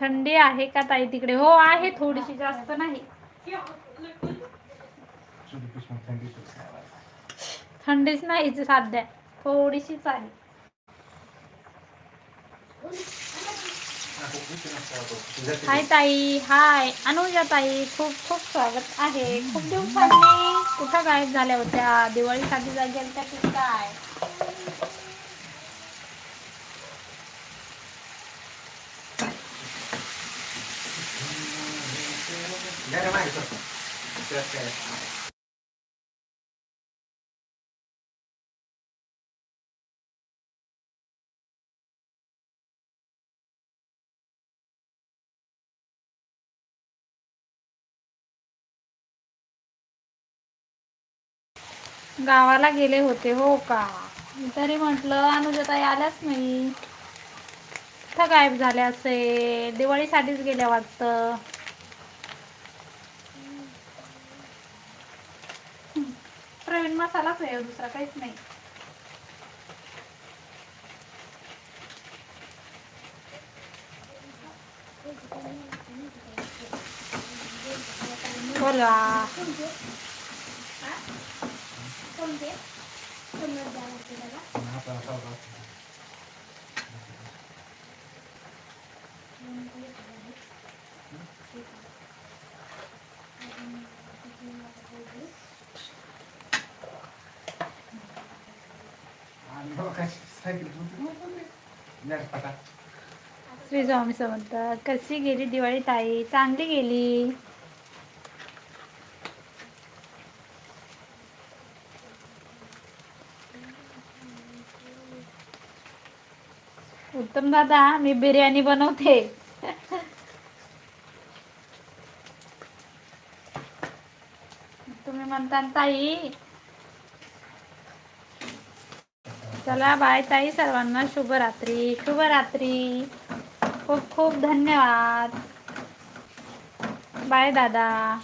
थंडी आहे का ताई तिकडे? हो आहे थोडीशी जास्त नाही. थंडीच नाही सध्या थोडीशीच आहे. हाय ताई हाय. अनुजा ताई खूप खूप स्वागत आहे. खूप दिवसांनी कुठं गायब झाल्या होत्या? दिवाळीसाठी जागेल त्या की काय? गावाला गेले होते हो का? तरी म्हटलं अनुजता आल्याच नाही कुठं गायब झाल्या असे दिवाळीसाठीच गेल्या वाटतं. प्रवीण मसालाच आहे हो, दुसरा काहीच नाही बोला श्री स्वामी समर्थ कशी गेली दिवाळी ताई? चांगली गेली. उत्तम दादा मी बिर्याणी बनवते. तुम्ही म्हणता ताई चला बाय ताई सर्वांना शुभरात्री. शुभरात्री. खूप खूप धन्यवाद. बाय दादा.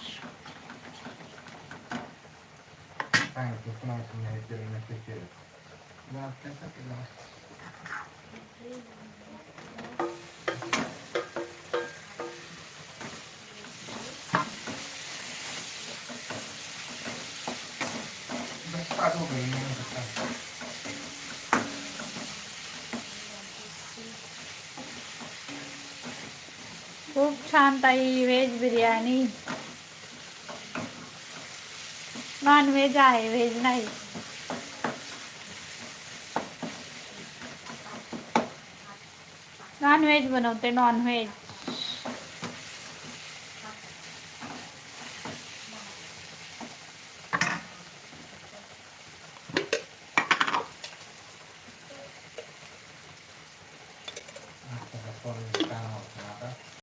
खूप छान ताई व्हेज बिर्याणी. नॉन व्हेज आहे व्हेज नाही. नॉन व्हेज बनवते नॉन व्हेज